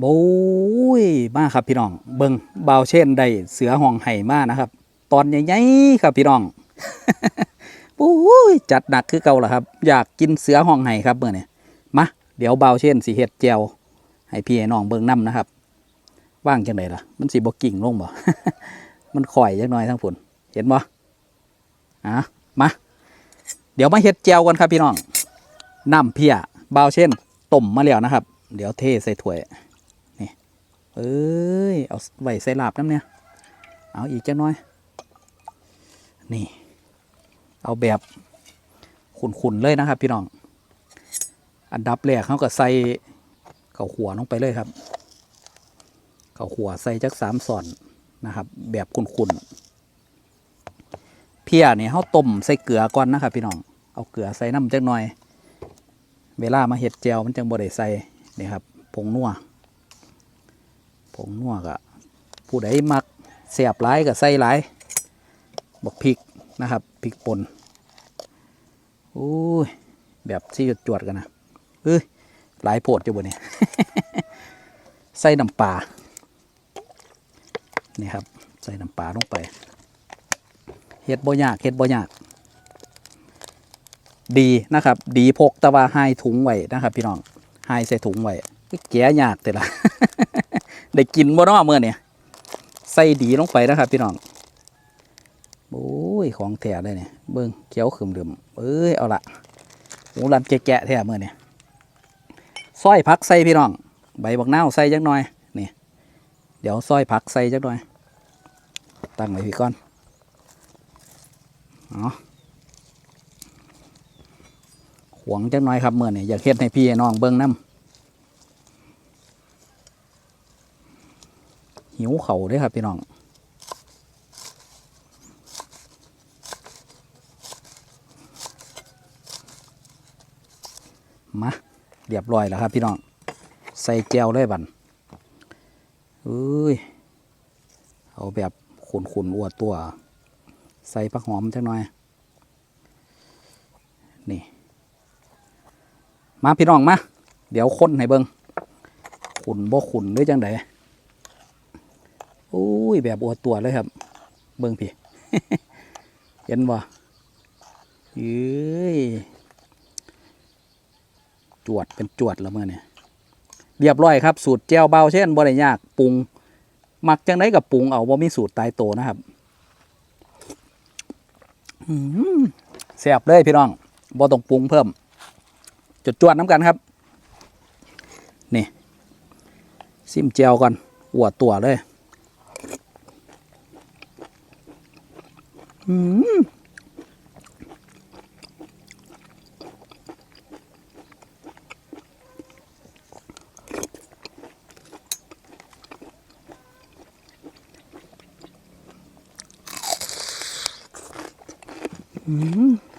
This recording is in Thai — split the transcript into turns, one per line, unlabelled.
โอ้ยมาครับพี่น้องเบิงเบาวเช่นได้เสือห้องไห่มานะครับ ตอนใหญ่ๆครับพี่น้องโอ้ยจัดหนักคือเก่าล่ะครับ อยากกินเสือห้องไห่ครับเมื่อนี้มาเดี๋ยวเบาเช่นสีเห็ดแจวให้พี่ให้น้องเบิงน้ำนะครับ ว่างจังไดล่ะ มันสีบกิ่งลงบ่ มันข่อยจังน้อยทั้งผุนเห็นบ่อะมา เดี๋ยวมาเห็ดแจวกันครับพี่น้องน้ำเพียเบาเช่นต้มมาแล้วนะครับ เดี๋ยวเทใส่ถ้วย เอ้ย เอาไว้ใส่ลาบน้ำเนี่ย เอาอีกจังน้อย นี่ เอาแบบขุนๆเลยนะครับ พี่น้อง อันดับแรกเขาก็ใส่ข้าวขัวลงไปเลยครับข้าวขัวใส่จักสามส่อนนะครับ แบบขุนๆเพียเนี่ยเขาต้มใส่เกลือก่อนนะครับ พี่น้อง เอาเกลือใส่น้ำจักหน่อย เวลามาเห็ดแจวมันจังบ่ได้ใส่นี่ครับผงนัว ผงนัวกะผู้ใดมักเสียบหลายก็ใส่หลายบักพริกนะครับพริกป่นโอ้ยแบบที่จวดๆกันนะเอ้ยหลายโพดอยู่บนนี้ใส่น้ำปลานี่ครับใส่น้ำปลาลงไปเฮ็ดบ่ยากเฮ็ดบ่ยาก ดีนะครับ ดีพกตะว่าให้ถุงไว้นะครับ พี่น้องให้ใส่ถุงไว้แกะยากแต่ละ ได้กินบ่นาะเมื่อเนี่ยใส่ดีลงไปนะครับพี่น้องโอ้ยของแท้เลยเนี่ยเบิ้งเขียวขึ้มเดิมเอ้ยเอาละหมูรันแกะแท้เมื่อเนี่ยซอยผักใส่พี่น้อง ใบบักนาวใส่จักหน่อยนี่เดี๋ยวซอยผักใส่จักหน่อย ตั้งไว้พี่ก่อนเอาะหวงจักหน่อยครับเมื่อเนี่ยอยากเฮ็ดให้พี่น้องเบิ้งน้ำ หิวเขาด้วยครับพี่น้องมาเรียบร้อยแล้วครับพี่น้อง ใส่แก้วเลยบันเอ้ย เอาแบบขุนขุนๆอวดตัว ใส่ผักหอมจังหน่อย นี่ มาพี่น้องมา เดี๋ยวค้นให้เบิงขุนบ่ขุนหรือจังได อุ้ย แบบอวดตัวเลยครับ เบิ่งพี่เห็นบ่เอ้ยจวดเป็นจวดแล้วเมื่อเนี่ยเรียบร้อยครับ สูตรแจ่วเบาเช่นบ่ได้ยากปรุงหมักจังไดกับปรุงเอาบ่มีสูตรตายตัวนะครับแซ่บเลยพี่น้องบ่ต้องปรุงเพิ่มจุดจวดน้ำกันครับ นี่ซิมแจ่วก่อนอวดตัวเลย อืมอืม